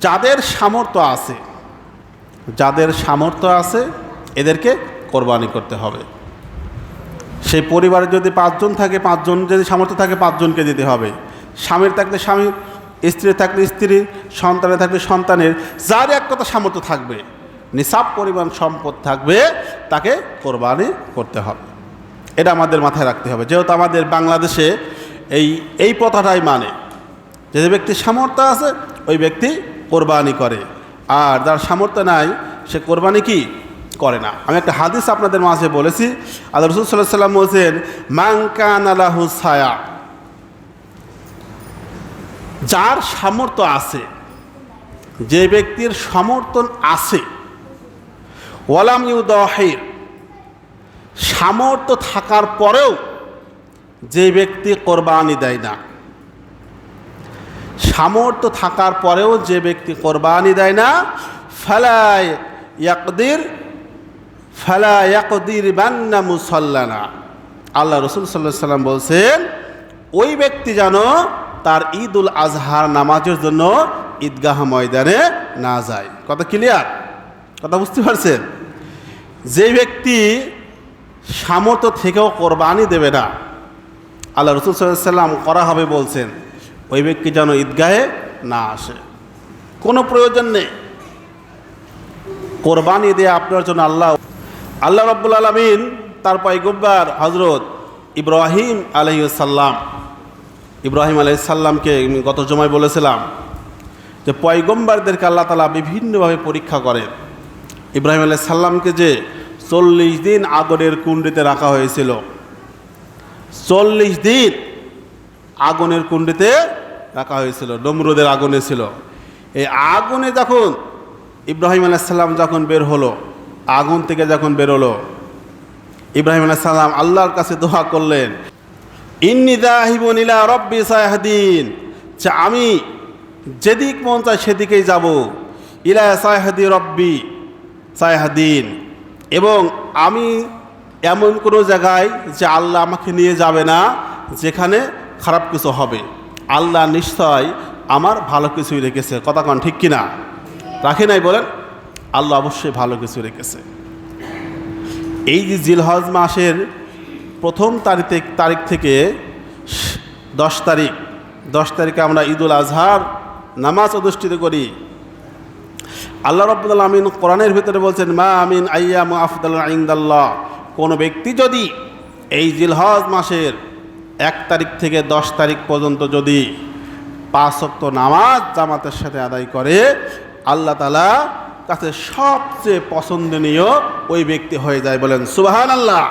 যাদের সামর্থ্য আছে, যাদের সামর্থ্য আছে, এদেরকে কোরবানি করতে হবে। সেই পরিবারে যদি পাঁচজন থাকে, পাঁচজন যদি সামর্থ্য থাকে, পাঁচজনকে দিতে হবে। স্বামীর থাকলে স্বামীর স্ত্রী থাকলে স্ত্রী সন্তানের থাকলে সন্তানের, যার এক কথা সামর্থ্য থাকবে, নিসাব পরিমাণ সম্পদ থাকবে, তাকে কোরবানি করতে হবে। এটা আমাদের মাথায় রাখতে হবে। যেহেতু আমাদের বাংলাদেশে এই এই প্রথাটাই মানে যে ব্যক্তির সামর্থ্য আছে, ওই ব্যক্তি কোরবানি করে। আর যার সামর্থ্য নাই, সে কোরবানি কি করে না। আমি একটা হাদিস আপনাদের মাঝে বলেছি। আল্লাহ রসুল সাল্লাহ সাল্লাম বলছেন মাংকান আলাহু ছায়া যার সামর্থ্য আছে, যে ব্যক্তির সমর্থন আছে, ওয়ালাম ইউ দহের সামর্থ্য থাকার পরেও যে ব্যক্তি কোরবানি দেয় না। সামর্থ্য থাকার পরেও যে ব্যক্তি কোরবানি দেয় না ফালায় ইয়াকদির বান্না মুসল্লানা। আল্লাহ রসুল সাল্লাহ সাল্লাম বলছেন, ওই ব্যক্তি যেন তার ঈদ উল আজহার নামাজের জন্য ঈদগাহ ময়দানে না যায়। কথা ক্লিয়ার কথা বুঝতে পারছেন? যে ব্যক্তি সামর্থ্য থেকেও কোরবানি দেবে না, আল্লাহ রসুল সাল্লাম করা হবে বলছেন। ওই ব্যক্তি যেন ঈদগাহে না আসে। কোনো প্রয়োজন নেই। কোরবানি দিয়ে আপনার জন্য আল্লাহ আল্লাহ রব্বুল আলমিন তার পয়গব্বার হজরত ইব্রাহিম আলহিসাল্লাম ইব্রাহিম আলহিসাল্লামকে গত জমায় বলেছিলাম যে পয়গম্বারদেরকে আল্লাহ তালা বিভিন্নভাবে পরীক্ষা করেন। ইব্রাহিম আলাইসাল্লামকে যে চল্লিশ দিন আগুনের কুণ্ডিতে রাখা হয়েছিল, চল্লিশ দিন আগুনের কুণ্ডিতে রাখা হয়েছিল, নমরুদের আগুনে ছিল। এই আগুনে যখন ইব্রাহিম আলাইসাল্লাম যখন বের হলো, আগুন থেকে যখন বেরোলো ইব্রাহিম আলাইসাল্লাম আল্লাহর কাছে দোয়া করলেন, ইন্নি দাহিবন ইলা রব্বি সায়াহদিন যে আমি যেদিক মন চায় সেদিকেই যাব, ইলা সায়াহদি রব্বি সায়াহদিন এবং আমি এমন কোনো জায়গায় যে আল্লাহ আমাকে নিয়ে যাবে না, যেখানে খারাপ কিছু হবে। আল্লাহ নিশ্চয় আমার ভালো কিছুই রেখেছে। কথা কন, ঠিক কিনা? রাখে নাই বলেন, আল্লাহ অবশ্যই ভালো কিছু রেখেছে। এই যে জিলহজ মাসের প্রথম তারিখ তারিখ থেকে দশ তারিখ, দশ তারিখে আমরা ঈদুল আজহার নামাজ অনুষ্ঠিত করি। আল্লাহ রব্বুল আমিন কোরআনের ভিতরে বলছেন, মা আমিন আইয়া আফদাল আইন্দাল্লাহ কোনো ব্যক্তি যদি এই জিলহজ মাসের এক তারিখ থেকে দশ তারিখ পর্যন্ত যদি পাঁচ অক্ত নামাজ জামাতের সাথে আদায় করে, আল্লাহ তালা কাছে সবচেয়ে পছন্দনীয় ওই ব্যক্তি হয়ে যায় বলেন সুবাহান আল্লাহ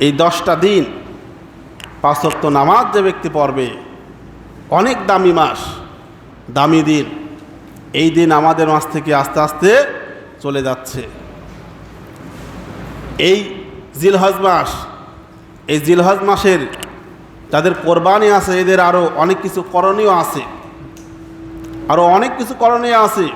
এই দশটা দিন পাঁচ অক্ত নামাজ যে ব্যক্তি পড়বে, অনেক দামি মাস, দামি দিন। এই দিন আমাদের মাস থেকে আস্তে আস্তে চলে যাচ্ছে। এই জিলহজ মাস এই জিলহজ মাসের যাদের কোরবানি আছে, এদের আরও অনেক কিছু করণীয় আছে। আরও অনেক কিছু করণীয় আছে।